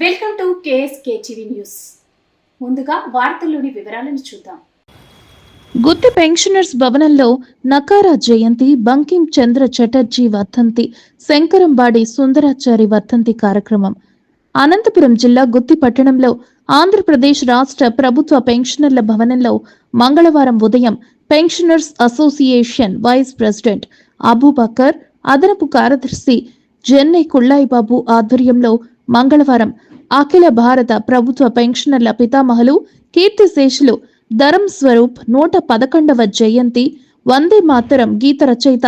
Welcome to KSK TV news. ముందుగా వార్తల్లోని వివరాలను చూద్దాం. గుత్తి పెన్షనర్స్ భవనంలో నకారా జయంతి బంకిం చంద్ర చటర్జీ వర్ధంతి శంకరంబాడి సుందరాచారి వర్ధంతి కార్యక్రమం. అనంతపురం జిల్లా గుత్తి పట్టణంలో ఆంధ్రప్రదేశ్ రాష్ట్ర ప్రభుత్వ పెన్షనర్ల భవనంలో మంగళవారం ఉదయం pensioners association vice president Abubakar అదనపు కార్యదర్శి జెన్నై కుళ్ళాయిబాబు ఆధ్వర్యంలో మంగళవారం అఖిల భారత ప్రభుత్వ పెన్షనర్ల పితామహులు కీర్తిశేషులు ధరం స్వరూప్ నూట పదకొండవ జయంతి వందే మాతరం గీత రచయిత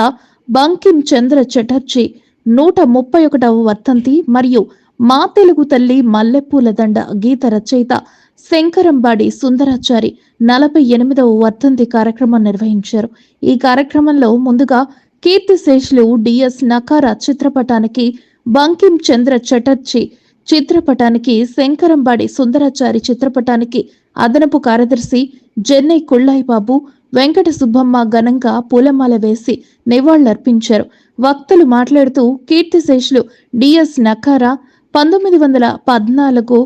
బంకిం చంద్ర చటర్జీ నూట ముప్పై ఒకటవ వర్తంతి మరియు మా తెలుగు తల్లి మల్లెపూల దండ గీత రచయిత శంకరంబాడి సుందరాచారి నలభై ఎనిమిదవ వర్ధంతి కార్యక్రమం నిర్వహించారు. ఈ కార్యక్రమంలో ముందుగా కీర్తిశేషులు డిఎస్ నకారా చిత్రపటానికి బంకిం చంద్ర చటర్జీ చిత్రపటానికి శంకరంబాడి సుందరాచారి చిత్రపటానికి అదనపు కార్యదర్శి జెన్నై కుళ్ళాయిబాబు వెంకట సుబ్బమ్మ ఘనంగా పూలమాల వేసి నివాళులర్పించారు. వక్తలు మాట్లాడుతూ కీర్తిశేషులు డిఎస్ నకారా పంతొమ్మిది వందల పద్నాలుగు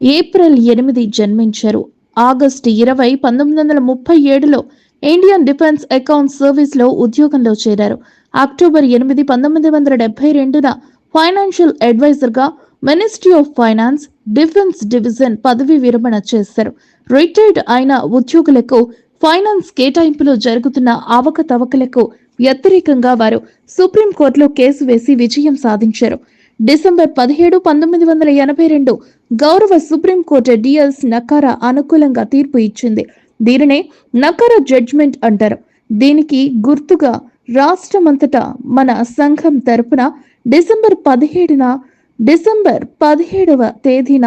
ఏప్రిల్ ఎనిమిది జన్మించారు. ఆగస్టు ఇరవై పంతొమ్మిది వందల ముప్పై ఏడులో ఇండియన్ డిఫెన్స్ అకౌంట్ సర్వీస్లో ఉద్యోగంలో చేరారు. అక్టోబర్ ఎనిమిది పంతొమ్మిది వందల డెబ్బై రెండున financial అడ్వైజర్గా ministry of finance defence division పదవి విరమణ చేశారు. రిటైర్డ్ అయిన ఉద్యోగులకు ఫైనాన్స్ కేటాయింపులో జరుగుతున్న అవకతవకలకు వ్యతిరేకంగా వారు సుప్రీంకోర్టులో కేసు వేసి విజయం సాధించారు. డిసెంబర్ పదిహేడు పంతొమ్మిది వందల ఎనభై రెండు గౌరవ సుప్రీంకోర్టు డిఎల్స్ నకారా అనుకూలంగా తీర్పు ఇచ్చింది. దీనినే నకర జడ్జ్మెంట్ అంటారు. దీనికి గుర్తుగా రాష్ట్రమంతటా మన సంఘం తరపున డిసెంబర్ పదిహేడున డిసెంబర్ పదిహేడవ తేదీన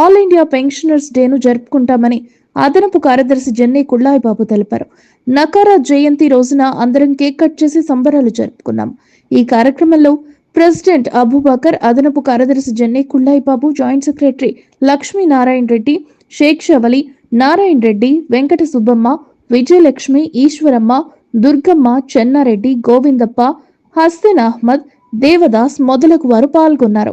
ఆల్ ఇండియా పెన్షనర్స్ డేను జరుపుకుంటామని అదనపు కార్యదర్శి జెన్నై కుళ్ళాయిబాబు తెలిపారు. నకారా జయంతి రోజున అందరం కేక్ కట్ చేసి సంబరాలు జరుపుకున్నాం. ఈ కార్యక్రమంలో ప్రెసిడెంట్ అబూబకర్ అదనపు కార్యదర్శి జెన్నై కుళ్ళాయిబాబు జాయింట్ సెక్రటరీ లక్ష్మీ నారాయణ రెడ్డి షేక్ షవలి నారాయణ రెడ్డి వెంకట సుబ్బమ్మ విజయలక్ష్మి ఈశ్వరమ్మ దుర్గమ్మ చెన్నారెడ్డి గోవిందప్ప హస్తన్ అహ్మద్ దేవదాస్ మొదలగు వారు పాల్గొన్నారు.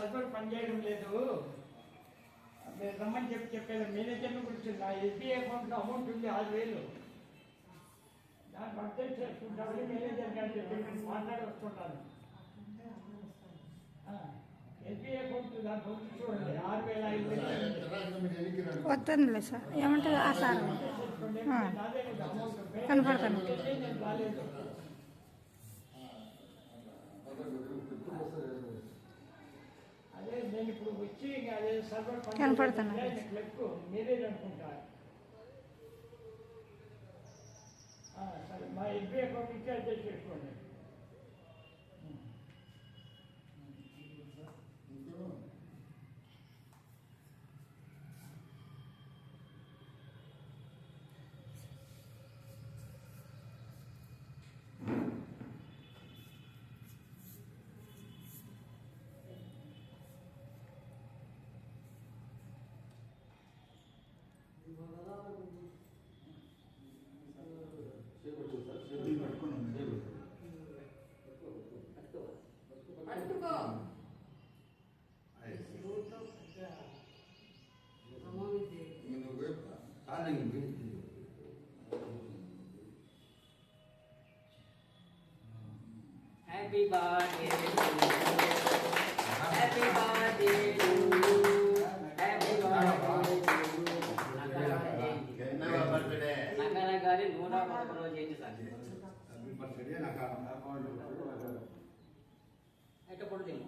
సర్వర్ పనిచేయడం లేదు. మీరు రమ్మని చెప్పి చెప్పేది మేనేజర్ని గురించి నా ఎస్బీఐ అకౌంట్లో అమౌంట్ ఉంది ఆరు వేలు. దాన్ని అప్డేట్ చేసుకుంటామని మేనేజర్ గారు చెప్పి మాట్లాడి వస్తుంటాను ఎస్బీఐ అకౌంట్ దాని గురించి చూడండి ఆరు వేల ఐదు వేలు. వస్తుందిలే సార్ ఏమంటుంది ఆ సార్. కనపడతాను. రాలేదు నేను ఇప్పుడు వచ్చి అదే సర్వర్ కనపడుతున్నా. క్లర్క్ మీరే అనుకుంటా ఆ, సరే మా ఎస్బీ అకౌంట్ ఇచ్చి అడ్జస్ట్ చేసుకోండి Happy birthday to you. Happy birthday to you. Happy birthday to you. నగర గారి నూట పదకొండు రోజు ఏంటి సార్ ఎట్ట పడుతుంది